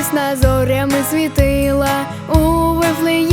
радісна зорями світила у вифлеї.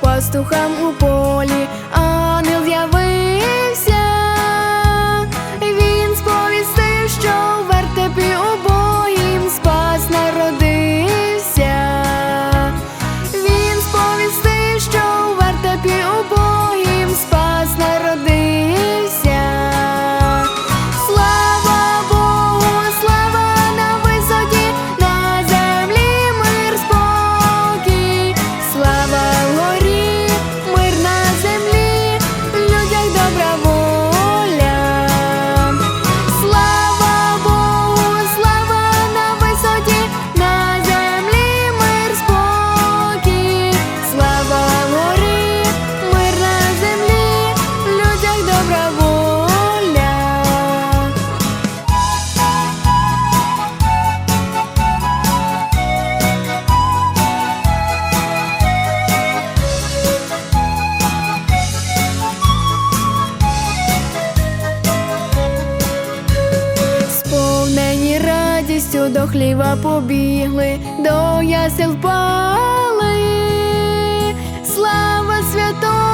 пастухам у полі. А до хліва побігли, до ясел впали, слава святого.